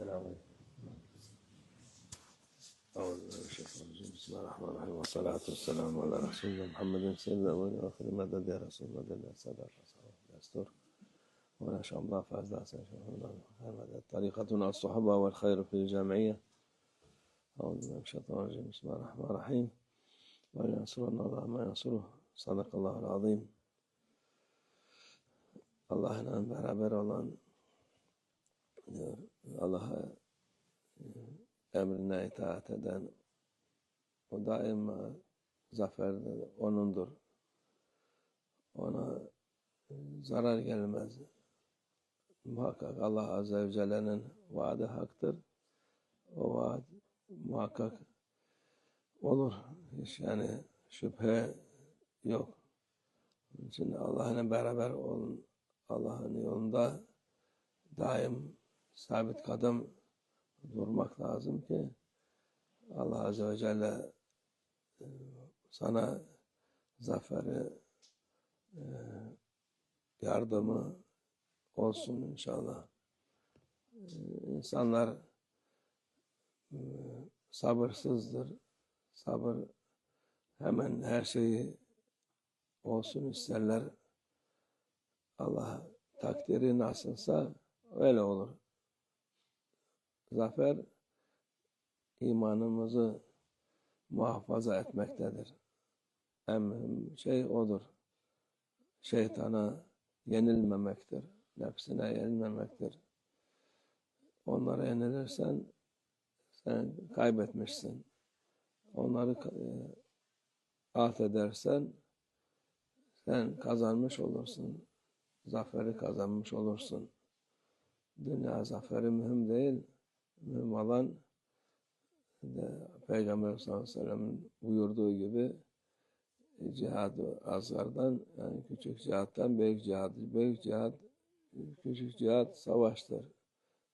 السلام عليكم. أعوذ بالله من الشيطان الرجيم. بسم الله الرحمن الرحيم. والصلاة والسلام على رسول الله محمد سيد الأولين والآخرين مدد يا رسول الله. دل السادة الرسول الأستور ولا شاء الله فاز هذا طريقتنا الصحبة والخير في الجامعية. أعوذ بالله من الشيطان الرجيم. بسم الله الرحمن الرحيم. ولينصرنا الله ما ينصره. صدق الله العظيم. Allah'la beraber olan diyor, Allah'a emrine itaat eden o daima zafer onundur. Ona zarar gelmez. Muhakkak Allah Azze ve Celle'nin vaadi haktır. O vaad muhakkak olur. Hiç yani şüphe yok. Onun için Allah'la beraber olun. Allah'ın yolunda daim sabit kadem durmak lazım ki Allah Azze ve Celle e, sana zaferi e, yardımı olsun inşallah. E, insanlar sabırsızdır. Sabır hemen her şeyi olsun isterler. Allah takdiri nasılsa öyle olur. Zafer imanımızı muhafaza etmektedir. En mühim şey odur. Şeytana yenilmemektir. Nefsine yenilmemektir. Onlara yenilirsen sen kaybetmişsin. Onları e, alt edersen sen kazanmış olursun zaferi kazanmış olursun. Dünya zaferi mühim değil. Olan de Peygamber sallallahu aleyhi ve sellem'in buyurduğu gibi cihad-ı azgardan yani küçük cihattan büyük cihad. Büyük cihad, küçük cihad savaştır.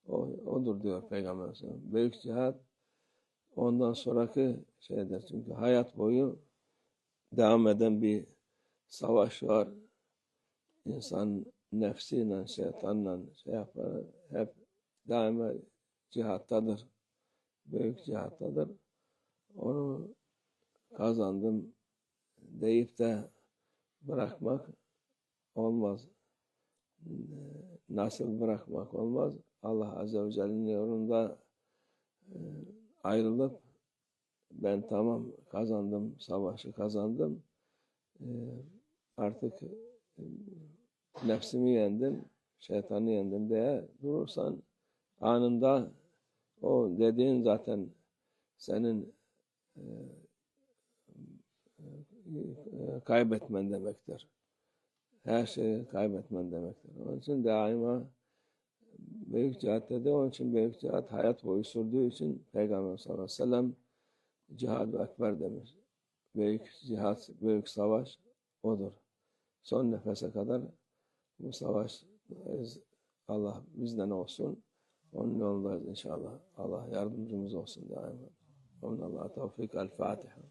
O, odur diyor Peygamber sallallahu aleyhi ve sellem. Büyük cihad ondan sonraki şeydir. Çünkü hayat boyu devam eden bir savaş var insan nefsiyle, şeytanla şey yapar, hep cihattadır. Büyük cihattadır. Onu kazandım deyip de bırakmak olmaz. Nasıl bırakmak olmaz? Allah Azze ve Celle'nin yolunda e, ayrılıp ben tamam kazandım, savaşı kazandım. E, artık nefsimi yendim, şeytanı yendim diye durursan anında o dediğin zaten senin e, e, kaybetmen demektir. Her şeyi kaybetmen demektir. Onun için daima büyük cihat dedi. Onun için büyük cihat hayat boyu sürdüğü için Peygamber sallallahu aleyhi ve sellem cihad-ı ekber demiş. Büyük cihat, büyük savaş odur. Son nefese kadar bu savaş Allah bizden olsun. Onun yolundayız inşallah. Allah yardımcımız olsun daima. Onun Allah tevfik. El Fatiha.